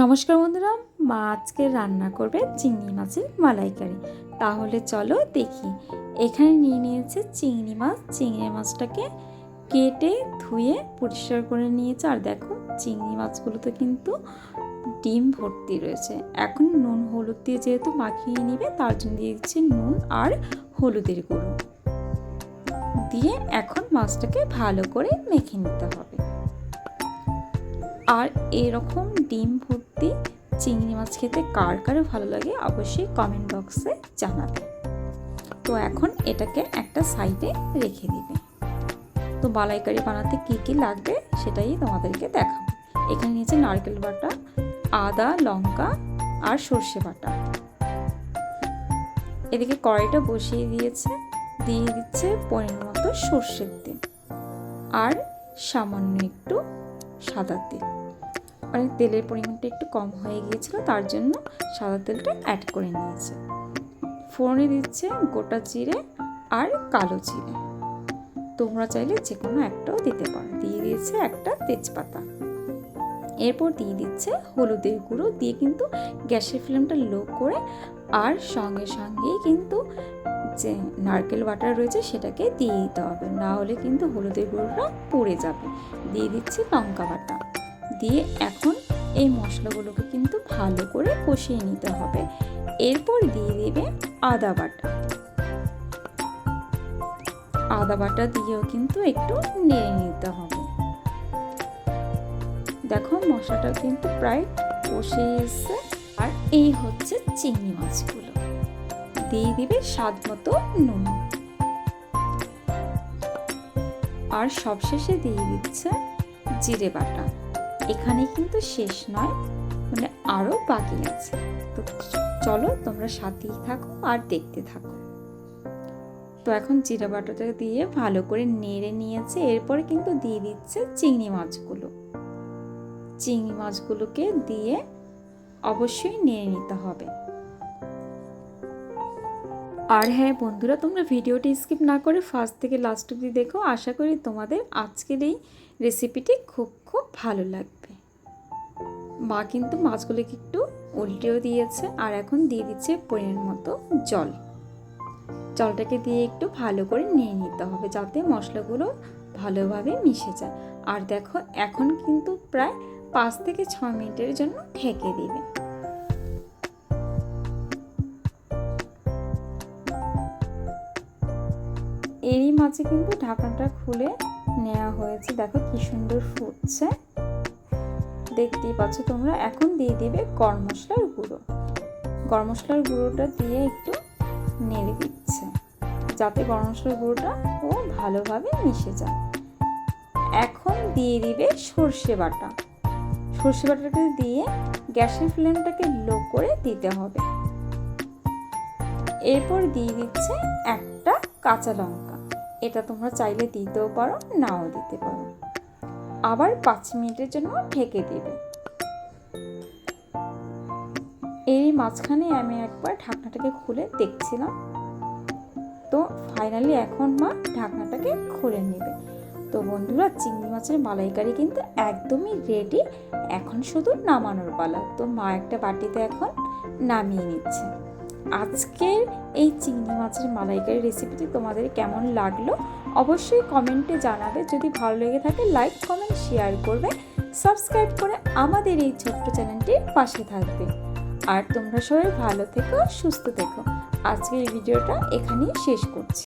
নমস্কার বন্ধুরা, মা আজকে রান্না করবে চিংড়ি মাছের মালাইকারি। তাহলে চলো দেখি। এখানে নিয়ে নিয়েছে চিংড়ি মাছ। চিংড়ি মাছটাকে কেটে, ধুয়ে পরিষ্কার করে নিয়েছে। আর দেখো, চিংড়ি মাছগুলোতে কিন্তু ডিম ভর্তি রয়েছে। এখন নুন, হলুদ দিয়ে যেহেতু মাখিয়ে নিবে, তার জন্য দিয়ে দিচ্ছি নুন আর হলুদের গুঁড়ো। দিয়ে এখন মাছটাকে ভালো করে মেখে নিতে হবে। আর এরকম ডিম ভর্তি চিংড়ি মাছ খেতে কার কার ভালো লাগে অবশ্যই কমেন্ট বক্সে জানাবে। তো এখন এটাকে একটা সাইডে রেখে দিবে। তো বালাইকারি বানাতে কী কী লাগবে সেটাই তোমাদেরকে দেখাবো। এখানে নিয়েছে নারকেল বাটা, আদা, লঙ্কা আর সর্ষে বাটা। এদিকে কড়াইটা বসিয়ে দিয়েছে, দিয়ে দিচ্ছে পরিমাণ মতো সর্ষের তেল। আর সামান্য একটু সাদা তেল। মানে তেলের পরিমাণটা একটু কম হয়ে গিয়েছিল, তার জন্য সাদা তেলটা অ্যাড করে নিয়েছে। ফোড়নে দিচ্ছে গোটা জিরে আর কালো জিরে। তোমরা চাইলে যে কোনো একটাও দিতে পারো। দিয়ে দিয়েছে একটা তেজপাতা। এরপর দিয়ে দিচ্ছে হলুদের গুঁড়ো। দিয়ে কিন্তু গ্যাসের ফ্লেমটা লো করে আর সঙ্গে সঙ্গেই কিন্তু যে নারকেল বাটার রয়েছে সেটাকে দিয়ে দিতে হবে। না হলে কিন্তু হলুদের গুঁড়োটা পুড়ে যাবে। দিয়ে দিচ্ছে লঙ্কা বাটা। দিয়ে এখন এই মশলাগুলোকে কিন্তু ভালো করে কষিয়ে নিতে হবে। এরপর দিয়ে দেবে আদা বাটা। আদা বাটা দিয়েও কিন্তু একটু নেড়ে নিতে হবে। দেখো মশলাটা কিন্তু প্রায় কষে এসছে। আর এই হচ্ছে চিংড়ি মাছগুলো। দিয়ে দিবে স্বাদ মতো নুন। আর সবশেষে দিয়ে দিচ্ছে জিরে বাটা। এখানে কিন্তু শেষ নয় মানে আরও বাকি আছে। তো চলো তোমরা সাথেই থাকো আর দেখতে থাকো। তো এখন জিরা বাটাটা দিয়ে ভালো করে নেড়ে নিয়েছে, এরপরে কিন্তু দিয়ে দিচ্ছে চিংড়ি মাছগুলো। চিংড়ি মাছগুলোকে দিয়ে অবশ্যই নেড়ে নিতে হবে। আর হ্যাঁ বন্ধুরা, তোমরা ভিডিওটি স্কিপ না করে ফার্স্ট থেকে লাস্ট অব্দি দেখো। আশা করি তোমাদের আজকের এই রেসিপিটি খুব খুব ভালো লাগবে। মা কিন্তু মাছগুলোকে একটু উল্টেও দিয়েছে আর এখন দিয়ে দিচ্ছে পরিমাণ মতো জল। জলটাকে দিয়ে একটু ভালো করে নিয়ে নিতে হবে যাতে মশলাগুলো ভালোভাবে মিশে যায়। আর দেখো, এখন কিন্তু প্রায় পাঁচ থেকে ছ মিনিটের জন্য ঢেকে দিবে। এরই মাঝে কিন্তু ঢাকনাটা খুলে নেওয়া হয়েছে। দেখো কি সুন্দর ফুটছে। দেখতেই পাচ্ছ তোমরা, এখন দিয়ে দিবে গরম মশলার গুঁড়ো। গরম মশলার গুঁড়োটা দিয়ে একটু নেড়ে দিচ্ছে, যাতে গরম মশলার গুঁড়োটা ও ভালোভাবে মিশে যায়। এখন দিয়ে দিবে সর্ষে বাটা। সর্ষে বাটাটা দিয়ে গ্যাসের ফ্লেমটাকে লো করে দিতে হবে। এরপর দিয়ে দিচ্ছে একটা কাঁচা লঙ্কা। এটা তোমরা চাইলে দিতেও পারো, নাও দিতে পারো। আবার পাঁচ মিনিটের জন্য ঢেকে দেবে। এর মাঝখানে আমি একবার ঢাকনাটাকে খুলে দেখছিলাম। তো ফাইনালি এখন মা ঢাকনাটাকে খুলে নেবে। তো বন্ধুরা, চিংড়ি মাছের মালাইকারি কিন্তু একদমই রেডি এখন শুধু নামানোর পালা। তো মা একটা বাটিতে এখন নামিয়ে নিচ্ছে। আজকের এই চিংড়ি মাছের মালাইকারি রেসিপিটি তোমাদের কেমন লাগল অবশ্যই কমেন্টে জানাবে। যদি ভালো লেগে থাকে লাইক কমেন্ট শেয়ার করবে। সাবস্ক্রাইব করে আমাদের এই ছোট্ট চ্যানেলটির পাশে থাকবে। আর তোমরা সবাই ভালো থেকো, সুস্থ থেকো। আজকের এই ভিডিওটা এখানেই শেষ করছি।